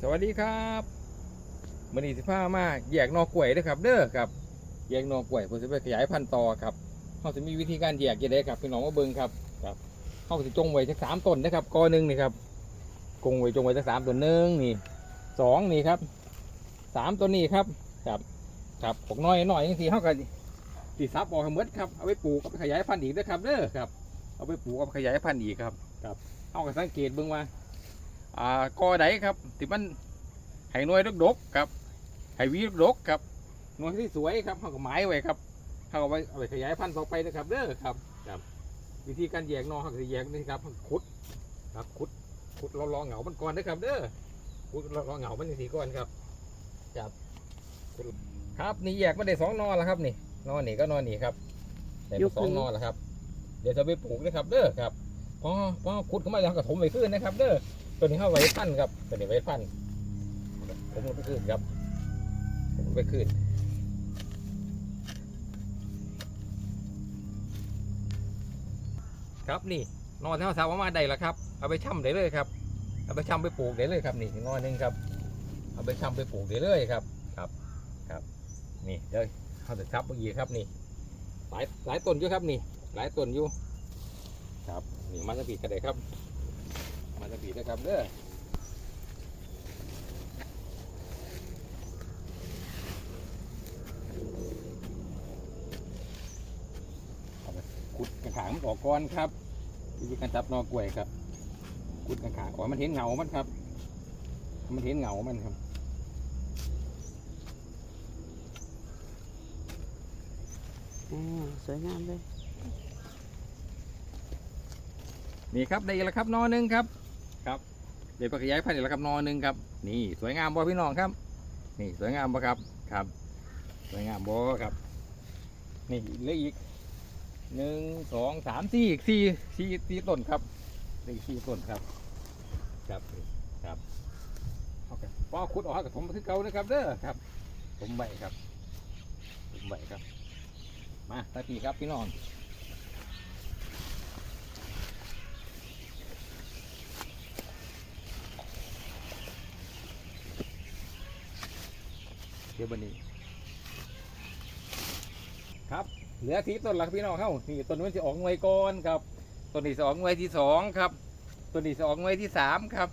สวัสดีครับมันนี้สิพามาแยกหนอกล้วยเด้อครับ เด้อครับแยกหนอกล้วยเพื่อจะไปขยายพันธุ์ต่อครับเขาจะมีวิธีการแยกยังไงครับพี่น้องมาเบิ่งครับครับเขาจะจงไว้สักสามต้นนะครับกอหนึ่งนี่ครับกงไว้จงไว้สักสามต้นหนึ่งนี่สองนี่ครับสามต้นนี้ครับครับครับพวกน้อยหน่อยอย่างที่เขาก็ตีซับออกให้หมดครับเอาไปปลูกเอาไปขยายพันธุ์อีกเด้อครับเด้อครับเอาไปปลูกเอาไปขยายพันธุ์อีกครับครับเขาก็สังเกตเบิ่งว่า อ่ากอใดครับที่มันให้หน่วยดกๆครับให้วีดกๆครับหน่วยที่สวยครับเขาก็หมายไว้ครับเขาเอาไปเอาไปขยายพันธุ์ต่อไปนะครับเด้อครับครับ วิธีการแยกนอเขาก็จะแยกนี่ครับขุดครับขุดขุดรอรอเหงามันก่อนนะครับ เด้อขุดรอรอเหงามันสีก่อนครับครับครับนี่แยกมาได้สองนอแล้วครับนี่นอนี่ก็นอนี่ครับได้สองนหนอแล้วครับ เดี๋ยวจะไปปลูกนะครับ เด้อครับพอพอขุดเข้ามาแล้วก็ถมไปขึ้นนะครับ เด้อ ตัวนี้เข้าไว้พันครับตัวนี้ไว้พันผมลงไปขึ้นครับ ผมไปขึ้นครับนี่นอนเท่าสาวมาได้แล้วครับ เอาไปช่ำได้เลยครับ เอาไปช่ำไปปลูกได้เลยครับ นี่นอนหนึงครับ เอาไปช่ำไปปลูกได้เลยครับ ครับ ครับ นี่เดี๋ยวเขาจะทับเมื่อกี้ครับนี่ หลายหลายต้นอยู่ครับนี่ หลายต้นอยู่ ครับ นี่มันจะปีกันเลยครับ มันจะปีนะครับเด้อเอาไปขุดกระถางมันออกก่อนครับวิธีการจับหนอกล้วยครับขุดกระถางออกมันเห็นเงามันครับ มันเห็นเงามันครับอ่าสวยงามเลย นี่ครับได้แล้วครับนอหนึ่งครับครับ เดี๋ยวไปขยายพันธุ์อีกแล้วครับนอหนึ่งครับ นี่สวยงามบ่พี่น้องครับ นี่สวยงามบ่ครับครับ สวยงามบ่ครับ นี่เหลืออีกหนึ่งสองสามสี่อีกสี่สี่สี่ต้นครับเหลืออีกสี่ต้นครับ ครับครับโอเคพอขุดออกกับผมคือเก่านะครับเด้อครับผมใบครับผมใบครับ มาตาปีครับพี่น้อง เดี๋ยวบันนี้ ครับ เหลือทีต้นหลักพี่น้องเข้านี่ต้นนี้จะออกหน่วยก่อนครับต้นนี้จะออกหน่วยที่สองครับต้นนี้จะออกหน่วยที่สามครับ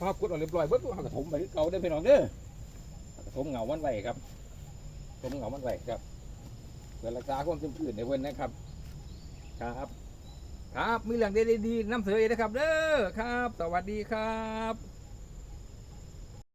ภาพกุดออกเรียบร้อยเบิ้ลกระถมไปคือเก่าได้พี่น้องเด้อเอากระถมเหงามันไว้ครับกระถมเหงามันไว้ครับเพื่อรักษาความชุ่มชื้นในเว้นนะครับ ครับ ครับมีเรื่องดีๆนำเสนออีกนะครับ เด้อครับ สวัสดีครับ